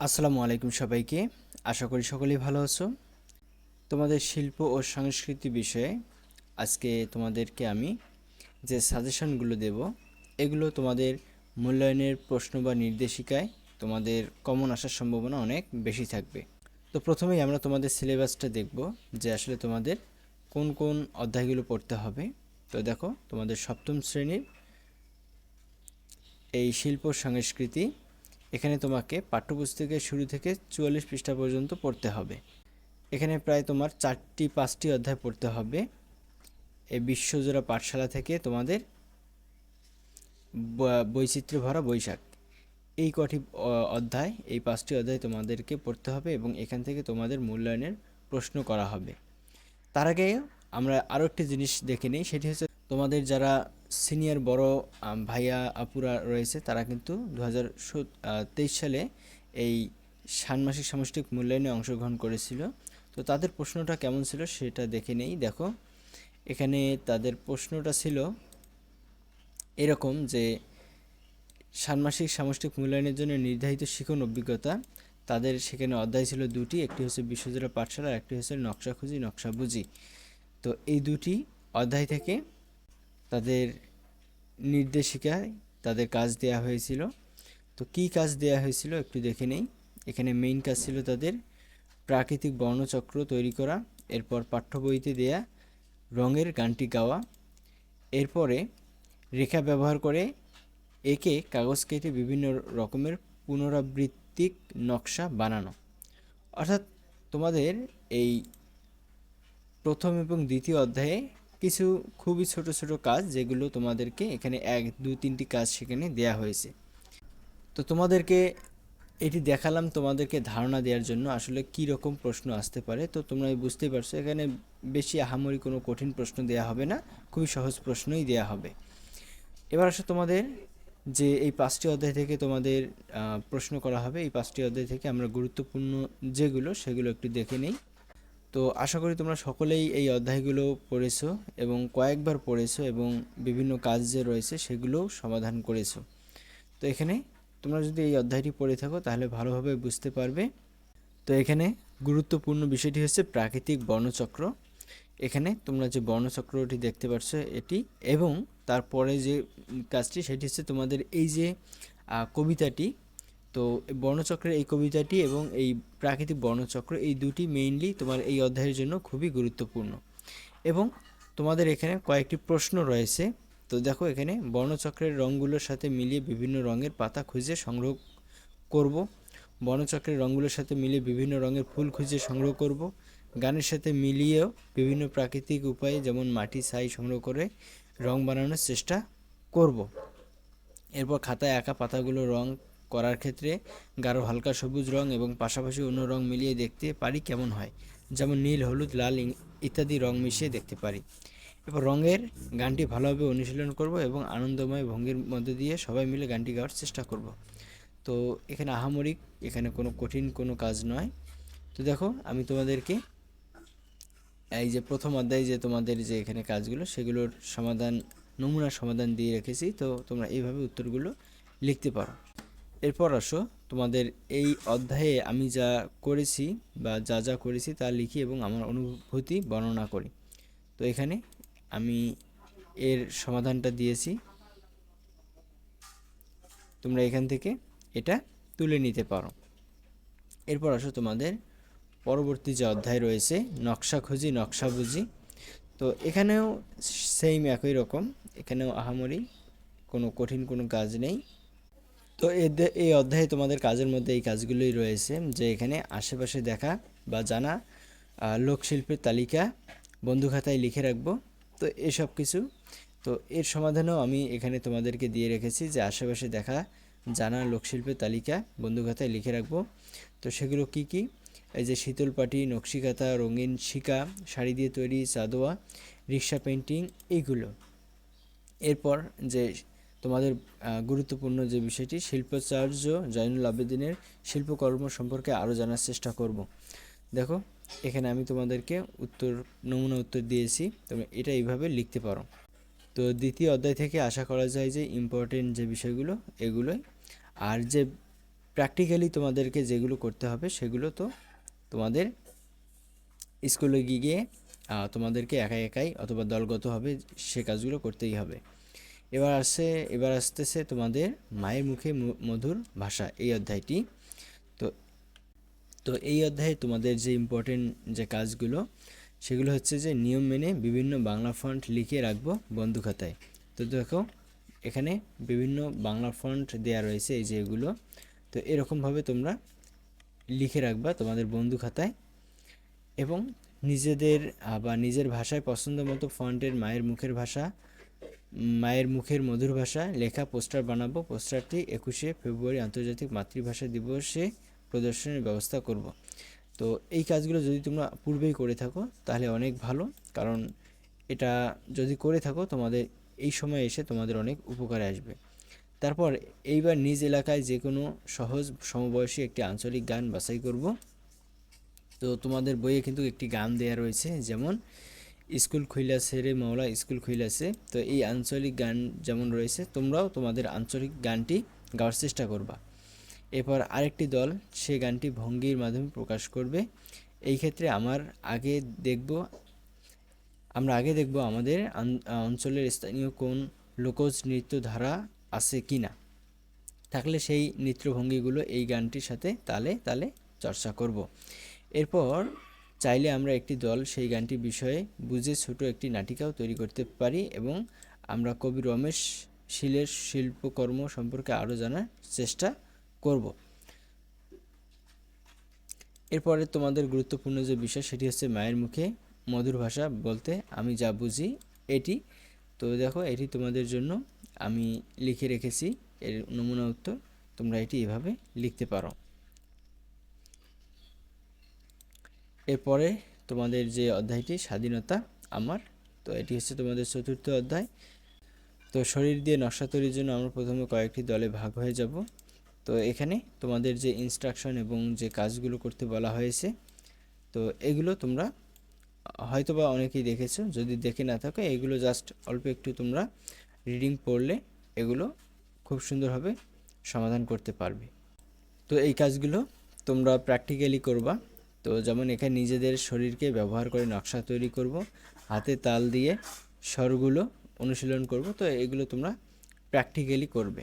আসসালামু আলাইকুম সবাইকে। আশা করি সকলেই ভালো আছো। তোমাদের শিল্প ও সংস্কৃতি বিষয়ে আজকে তোমাদেরকে আমি যে সাজেশনগুলো দেব, এগুলো তোমাদের মূল্যায়নের প্রশ্ন বা নির্দেশিকায় তোমাদের কমন আসার সম্ভাবনা অনেক বেশি থাকবে। তো প্রথমেই আমরা তোমাদের সিলেবাসটা দেখব যে আসলে তোমাদের কোন কোন অধ্যায়গুলো পড়তে হবে। তো দেখো, তোমাদের সপ্তম শ্রেণির এই শিল্প সংস্কৃতি এখানে তোমাকে পাঠ্যপুস্তকের শুরু থেকে চুয়াল্লিশ পৃষ্ঠা পর্যন্ত পড়তে হবে। এখানে প্রায় তোমার চারটি, পাঁচটি অধ্যায় পড়তে হবে। এই বিশ্বজোড়া পাঠশালা থেকে তোমাদের বৈচিত্র্য ভরা বৈশাখ। এই কটি অধ্যায়, এই পাঁচটি অধ্যায় তোমাদেরকে পড়তে হবে এবং এখান থেকে তোমাদের মূল্যায়নের প্রশ্ন করা হবে। তার আগে আমরা আরও একটি জিনিস দেখে নিই, সেটি হচ্ছে তোমাদের যারা সিনিয়র বড় ভাইয়া, আপুরা রয়েছে, তারা কিন্তু দু হাজার তেইশ সালে এই ষান্মাসিক সামষ্টিক মূল্যায়নে অংশগ্রহণ করেছিল। তো তাদের প্রশ্নটা কেমন ছিল সেটা দেখে নেই। দেখো, এখানে তাদের প্রশ্নটা ছিল এরকম যে, ষান্মাসিক সামষ্টিক মূল্যায়নের জন্য নির্ধারিত শিখন অভিজ্ঞতা, তাদের সেখানে অধ্যায় ছিল দুটি, একটি হচ্ছে বিশ্বজোড়া পাঠশালা আর একটি হচ্ছে নকশা খুঁজি নকশা বুঝি তো এই দুটি অধ্যায় থেকে তাদের নির্দেশিকায় তাদের কাজ দেয়া হয়েছিল। তো কী কাজ দেয়া হয়েছিল একটু দেখে নেই। এখানে মেইন কাজ ছিল তাদের প্রাকৃতিক বর্ণচক্র তৈরি করা, এরপর পাঠ্য বইতে দেয়া, রঙের গানটি গাওয়া, এরপরে রেখা ব্যবহার করে একে কাগজ কেটে বিভিন্ন রকমের পুনরাবৃত্তিক নকশা বানানো। অর্থাৎ তোমাদের এই প্রথম এবং দ্বিতীয় অধ্যায়ে কিছু খুবই ছোট ছোট কাজ যেগুলো তোমাদেরকে এখানে এক দু তিনটি কাজ সেখানে দেয়া হয়েছে। তো তোমাদেরকে এটি দেখালাম তোমাদেরকে ধারণা দেওয়ার জন্য আসলে কী রকম প্রশ্ন আসতে পারে। তো তোমরা বুঝতেই পারছ, এখানে বেশি আহামরি কোনো কঠিন প্রশ্ন দেয়া হবে না, খুবই সহজ প্রশ্নই দেয়া হবে। এবার আসলে তোমাদের যে এই পাঁচটি অধ্যায় থেকে তোমাদের প্রশ্ন করা হবে। এই পাঁচটি অধ্যায় থেকে আমরা গুরুত্বপূর্ণ যেগুলো সেগুলো একটু দেখে নেই। তো আশা করি তোমরা সকলেই এই অধ্যায়গুলো পড়েছো এবং কয়েকবার পড়েছো এবং বিভিন্ন কাজ যে রয়েছে সেগুলোও সমাধান করেছ। তো এখানে তোমরা যদি এই অধ্যায়টি পড়ে থাকো তাহলে ভালোভাবে বুঝতে পারবে। তো এখানে গুরুত্বপূর্ণ বিষয়টি হচ্ছে প্রাকৃতিক বর্ণচক্র। এখানে তোমরা যে বর্ণচক্রটি দেখতে পাচ্ছ এটি এবং তারপরে যে কাজটি সেটি হচ্ছে তোমাদের এই যে কবিতাটি তো বর্ণচক্রের এই কবিতাটি এবং এই প্রাকৃতিক বর্ণচক্র, এই দুটি মেইনলি তোমার এই অধ্যায়ের জন্য খুবই গুরুত্বপূর্ণ। এবং তোমাদের এখানে কয়েকটি প্রশ্ন রয়েছে। তো দেখো এখানে, বর্ণচক্রের রঙগুলোর সাথে মিলিয়ে বিভিন্ন রঙের পাতা খুঁজে সংগ্রহ করব। বর্ণচক্রের রঙগুলোর সাথে মিলিয়ে বিভিন্ন রঙের ফুল খুঁজে সংগ্রহ করব। গানের সাথে মিলিয়েও বিভিন্ন প্রাকৃতিক উপায়ে যেমন মাটি, ছাই সংগ্রহ করে রং বানানোর চেষ্টা করব। এরপর খাতায় আঁকা পাতাগুলো রং করার ক্ষেত্রে গাঢ় হালকা সবুজ রং এবং পাশাপাশি অন্য রং মিলিয়ে দেখতে পারি কেমন হয়। যেমন নীল, হলুদ, লাল ইত্যাদি রং মিশিয়ে দেখতে পারি। এরপর রঙের গানটি ভালোভাবে অনুশীলন করব এবং আনন্দময় ভঙ্গির মধ্যে দিয়ে সবাই মিলে গানটি গাওয়ার চেষ্টা করব। তো এখানে আহামরিক এখানে কোনো কঠিন কোনো কাজ নয়। তো দেখো, আমি তোমাদেরকে এই যে প্রথম অধ্যায়ে যে তোমাদের যে এখানে কাজগুলো, সেগুলোর সমাধান নমুনা সমাধান দিয়ে রেখেছি। তো তোমরা এইভাবে উত্তরগুলো লিখতে পারো। এরপর আসো, তোমাদের এই অধ্যায়ে আমি যা করেছি বা যা যা করেছি তা লিখি এবং আমার অনুভূতি বর্ণনা করি। তো এখানে আমি এর সমাধানটা দিয়েছি। তোমরা এখান থেকে এটা তুলে নিতে পারো। এরপর আসো তোমাদের পরবর্তী যে অধ্যায় রয়েছে, নকশা খুঁজি, নকশা বুঝি। তো এখানেও সেম একই রকম, এখানেও আহামরি কোনো কঠিন কোনো কাজ নেই। তো এই অধ্যায়ে তোমাদের কাজের মধ্যে এই কাজগুলোই রয়েছে যে এখানে আশেপাশে দেখা বা জানা লোকশিল্পের তালিকা, বন্ধু খাতায় লিখে রাখব। তো এসব কিছু। তো এর সমাধানও আমি এখানে তোমাদেরকে দিয়ে রেখেছি যে আশেপাশে দেখা, জানা, লোকশিল্পের তালিকা, বন্ধু খাতায় লিখে রাখব। তো সেগুলো কি কি? এই যে শীতল পাটি নকশিকাতা রঙিন শিকা, শাড়ি দিয়ে তৈরি, চাদোয়া, রিক্সা পেন্টিং এইগুলো এরপর যে তোমাদের গুরুত্বপূর্ণ যে বিষয়টি, শিল্পাচার্য জয়নুল আবেদিনের শিল্পকর্ম সম্পর্কে আরও জানার চেষ্টা করব। দেখো, এখানে আমি তোমাদেরকে উত্তর, নমুনা উত্তর দিয়েছি, তোমরা এটা এইভাবে লিখতে পারো। তো দ্বিতীয় অধ্যায় থেকে আশা করা যায় যে ইম্পর্টেন্ট যে বিষয়গুলো, এগুলোই। আর যে প্র্যাকটিক্যালি তোমাদেরকে যেগুলো করতে হবে, সেগুলো তো তোমাদের স্কুলে গিয়ে তোমাদেরকে একাই একাই অথবা দলগতভাবে সে কাজগুলো করতেই হবে। এবার আসছে এবার আসতেছে তোমাদের মায়ের মুখে মধুর ভাষা, এই অধ্যায়টি। তো তো এই অধ্যায়ে তোমাদের যে ইম্পর্টেন্ট যে কাজগুলো, সেগুলো হচ্ছে যে নিয়ম মেনে বিভিন্ন বাংলা ফন্ট লিখে রাখব বন্ধু খাতায়। তো দেখো, এখানে বিভিন্ন বাংলা ফন্ট দেয়া রয়েছে এই যে এগুলো। তো এরকমভাবে তোমরা লিখে রাখবা তোমাদের বন্ধু খাতায়। এবং নিজেদের বা নিজের ভাষায় পছন্দ মতো ফন্টের মায়ের মুখের ভাষা মায়ের মুখের মধুর ভাষা, লেখা, পোস্টার বানাবো, পোস্টারটি একুশে ফেব্রুয়ারি আন্তর্জাতিক মাতৃভাষা দিবসে প্রদর্শনের ব্যবস্থা করব। তো এই কাজগুলো যদি তোমরা পূর্বেই করে থাকো, তাহলে অনেক ভালো, কারণ এটা যদি করে থাকো, তোমাদের এই সময় এসে তোমাদের অনেক উপকারে আসবে। তারপর এইবার নিজ এলাকায় যে কোনো সহজ সমবয়সী একটি আঞ্চলিক গান বাছাই করব। তো তোমাদের বইয়ে কিন্তু একটি গান দেয়া রয়েছে, যেমন স্কুল খুইলাছে রে মাওলা, স্কুল খুইলাছে। তো এই আঞ্চলিক গান যেমন রয়েছে, তোমরাও তোমাদের আঞ্চলিক গানটি গাওয়ার চেষ্টা করবা। এরপর আরেকটি দল, সে গানটি ভঙ্গির মাধ্যমে প্রকাশ করবে। এই ক্ষেত্রে আমার আগে দেখব, আমরা আগে দেখব আমাদের অঞ্চলের স্থানীয় কোন লোকজ নৃত্য ধারা আছে কি না থাকলে সেই নৃত্যভঙ্গিগুলো এই গানটির সাথে তালে তালে চর্চা করব। এরপর চাইলে আমরা একটি দল সেই গানটি বিষয়ে বুঝে ছোট একটি নাটিকাও তৈরি করতে পারি এবং আমরা কবি রমেশ শীলের শিল্পকর্ম সম্পর্কে আরও জানার চেষ্টা করব। এরপরে তোমাদের গুরুত্বপূর্ণ যে বিষয় সেটি হচ্ছে মায়ের মুখে মধুর ভাষা বলতে আমি যা বুঝি এটি। তো দেখো, এটি তোমাদের জন্য আমি লিখে রেখেছি। এর নমুনা উত্তর তোমরা এটি এভাবে লিখতে পারো। এরপরে তোমাদের যে অধ্যায়টি, স্বাধীনতা, আমার, তো এটি হচ্ছে তোমাদের চতুর্থ অধ্যায়। তো শরীর দিয়ে নকশা তৈরির জন্য আমরা প্রথমে কয়েকটি দলে ভাগ হয়ে যাব। তো এখানে তোমাদের যে ইনস্ট্রাকশন এবং যে কাজগুলো করতে বলা হয়েছে, তো এগুলো তোমরা হয়তোবা অনেকেই দেখেছ। যদি দেখে না থাকো, এগুলো জাস্ট অল্প একটু তোমরা রিডিং পড়লে এগুলো খুব সুন্দরভাবে সমাধান করতে পারবে। তো এই কাজগুলো তোমরা প্র্যাকটিক্যালি করবা। তো যেমন এখানে নিজেদের শরীরকে ব্যবহার করে নকশা তৈরি করব, হাতে তাল দিয়ে স্বরগুলো অনুশীলন করব, তো এগুলো তোমরা প্র্যাকটিক্যালি করবে।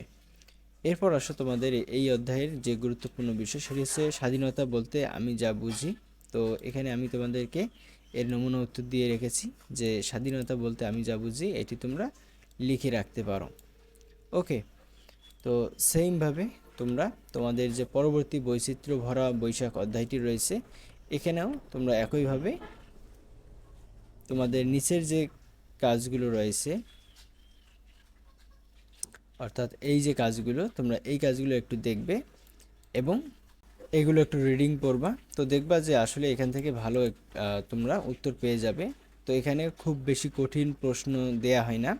এরপর আসো তোমাদের এই অধ্যায়ের যে গুরুত্বপূর্ণ বিষয়, সেটি হচ্ছে স্বাধীনতা বলতে আমি যা বুঝি। তো এখানে আমি তোমাদেরকে এর নমুনা উত্তর দিয়ে রেখেছি যে স্বাধীনতা বলতে আমি যা বুঝি, এটি তোমরা লিখে রাখতে পারো। ওকে, তো সেমভাবে তোমরা তোমাদের যে পরবর্তী বৈচিত্র্য ভরা বৈশাখ অধ্যায়টি রয়েছে এখানেও তোমরা একইভাবে তোমাদের নিচের যে কাজগুলো রয়েছে, অর্থাৎ এই যে কাজগুলো, তোমরা এই কাজগুলো একটু দেখবে এবং এগুলো একটু রিডিং পড়বা। তো দেখবা যে আসলে এখান থেকে ভালো তোমরা উত্তর পেয়ে যাবে। তো এখানে খুব বেশি কঠিন প্রশ্ন দেয়া হয় না।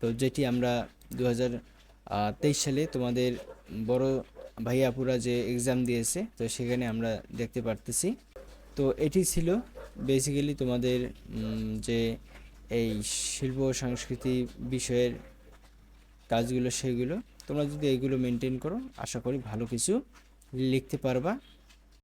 তো যেটি আমরা দু হাজার তেইশ সালে তোমাদের বড় ভাইয়াপুরা যে এক্সাম দিয়েছে, তো সেখানে আমরা দেখতে পারতেছি। তো এটি ছিল বেসিক্যালি তোমাদের যে এই শিল্প সংস্কৃতি বিষয়ের কাজগুলো সেগুলো। তোমরা যদি এইগুলো মেনটেন করো, আশা করি ভালো কিছু লিখতে পারবা।